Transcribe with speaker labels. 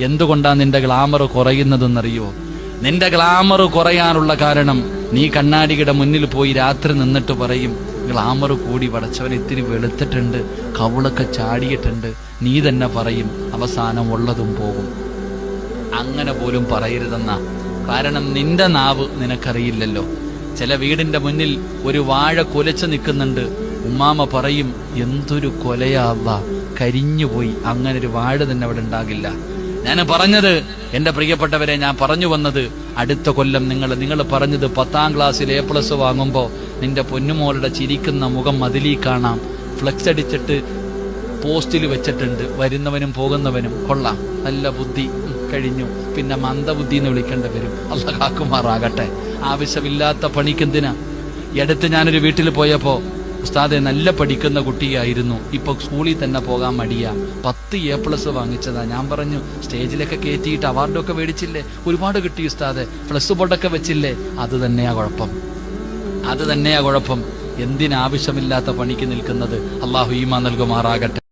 Speaker 1: എന്തുകൊണ്ടാ നിന്റെ ഗ്ലാമർ കുറയുന്നതെന്നറിയോ? നിന്റെ ഗ്ലാമർ കുറയാനുള്ള കാരണം നീ കണ്ണാടിയുടെ മുന്നിൽ പോയി രാത്രി നിന്നിട്ട് പറയും ഗ്ലാമർ കൂടി വടച്ചവൻ ഇത്തിരി വെളുത്തിട്ടുണ്ട് കവിളൊക്കെ ചാടിയിട്ടുണ്ട്. നീ തന്നെ പറയും അവസാനം ഉള്ളതും പോകും. അങ്ങനെ പോലും പറയരുതെന്ന. കാരണം നിന്റെ നാവ് നിനക്കറിയില്ലല്ലോ. ചില വീടിന്റെ മുന്നിൽ ഒരു വാഴ കൊലച്ചു നിൽക്കുന്നുണ്ട്. ഉമ്മാമ പറയും എന്തൊരു കൊലയാവ കരിഞ്ഞുപോയി. അങ്ങനെ ഒരു വാഴ തന്നെ അവിടെ ഉണ്ടാകില്ല. ഞാൻ പറഞ്ഞത് എന്റെ പ്രിയപ്പെട്ടവരെ ഞാൻ പറഞ്ഞു വന്നത് അടുത്ത കൊല്ലം നിങ്ങൾ നിങ്ങൾ പറഞ്ഞത് പത്താം ക്ലാസ്സിൽ എ പ്ലസ് വാങ്ങുമ്പോൾ നിന്റെ പൊന്നുമോളുടെ ചിരിക്കുന്ന മുഖം മതിലീ കാണാം. ഫ്ലെക്സ് അടിച്ചിട്ട് പോസ്റ്റിൽ വെച്ചിട്ടുണ്ട്. വരുന്നവനും പോകുന്നവനും കൊള്ളാം. നല്ല ബുദ്ധി. കഴിഞ്ഞു. പിന്നെ മന്ദബുദ്ധി എന്ന് വിളിക്കേണ്ടി വരും. അല്ല കാക്കുമാറാകട്ടെ ആവശ്യമില്ലാത്ത പണിക്കെന്തിനാ? എടുത്ത് ഞാനൊരു വീട്ടിൽ പോയപ്പോ ഉസ്താദെ നല്ല പഠിക്കുന്ന കുട്ടിയായിരുന്നു. ഇപ്പൊ സ്കൂളിൽ തന്നെ പോകാൻ മടിയാ. പത്ത് എ പ്ലസ് വാങ്ങിച്ചതാ. ഞാൻ പറഞ്ഞു സ്റ്റേജിലൊക്കെ കയറ്റിയിട്ട് അവാർഡൊക്കെ മേടിച്ചില്ലേ? ഒരുപാട് കിട്ടി ഉസ്താദെ. പ്ലസ് ബോർഡൊക്കെ വെച്ചില്ലേ? അത് തന്നെയാ കുഴപ്പം. അത് തന്നെയാ കുഴപ്പം. എന്തിനാവശ്യമില്ലാത്ത പണിക്ക് നിൽക്കുന്നത്? അള്ളാഹു ഈമ നൽകുമാറാകട്ടെ.